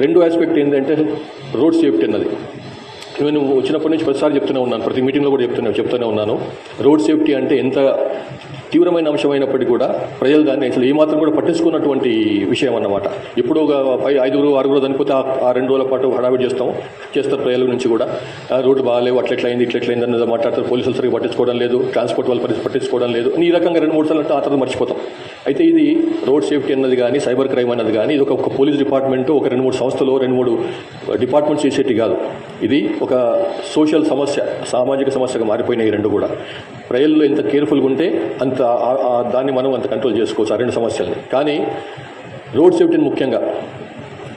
రెండు ఆస్పెక్ట్ ఏంటంటే road safety అన్నది. నేను వచ్చినప్పటి నుంచి ప్రతిసారి చెప్తూనే ఉన్నాను ప్రతి మీటింగ్లో కూడా చెప్తున్నా చెప్తూనే ఉన్నాను. రోడ్ సేఫ్టీ అంటే ఎంత తీవ్రమైన అంశమైనప్పటికీ కూడా ప్రజలు దాన్ని అసలు ఏమాత్రం కూడా పట్టించుకున్నటువంటి విషయం అన్నమాట. ఎప్పుడో ఒక పై ఐదుగురు ఆరుగురు చనిపోతే ఆ- రెండు రోజుల పాటు హడావిడి చేస్తాం చేస్తారు ప్రజల నుంచి కూడా. ఆ, రోడ్డు బాగాలేవు అట్లెట్లయింది ఇట్లెట్లయింది అన్నది మాట్లాడతారు. పోలీసులు సరిగ్గా పట్టించుకోవడం లేదు ట్రాన్స్పోర్ట్ వాళ్ళు పట్టించుకోవడం లేదు. ఈ రకంగా రెండు మూడు సార్లు అంటే ఆ తర్వాత మర్చిపోతాం. అయితే ఇది రోడ్ సేఫ్టీ అన్నది కానీ సైబర్ క్రైమ్ అన్నది కానీ ఇది ఒక పోలీస్ డిపార్ట్మెంట్ ఒక రెండు మూడు సంస్థలు రెండు మూడు డిపార్ట్మెంట్స్ చేసేటి కాదు. ఇది ఒక సోషల్ సమస్య సామాజిక సమస్యగా మారిపోయినాయి రెండు కూడా. ప్రజల్లో ఎంత కేర్ఫుల్గా ఉంటే అంత దాన్ని మనం అంత కంట్రోల్ చేసుకోవచ్చు ఆ రెండు సమస్యల్ని. కానీ రోడ్ సేఫ్టీని ముఖ్యంగా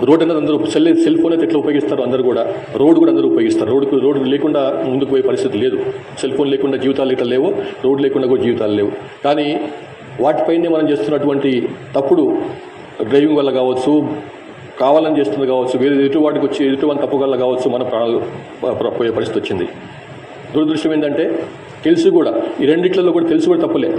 రోడ్ అనేది అందరూ సెల్ సెల్ ఫోన్ అయితే ఎట్లా ఉపయోగిస్తారో అందరూ కూడా రోడ్ కూడా అందరూ ఉపయోగిస్తారు. రోడ్డు రోడ్డు లేకుండా ముందుకు పోయే పరిస్థితి లేదు. సెల్ ఫోన్ లేకుండా జీవితాలు ఇట్లా లేవు రోడ్ లేకుండా కూడా జీవితాలు లేవు. కానీ వాటిపైనే మనం చేస్తున్నటువంటి తప్పుడు డ్రైవింగ్ వల్ల కావచ్చు కావాలని చేస్తుంది కావచ్చు వేరే ఎటువాటికి వచ్చి ఎటువంటి తప్పు వల్ల కావచ్చు మన ప్రాణాలు పోయే పరిస్థితి వచ్చింది. దురదృష్టం ఏంటంటే తెలిసి కూడా ఈ రెండిట్లలో కూడా తెలిసి కూడా తప్పులే.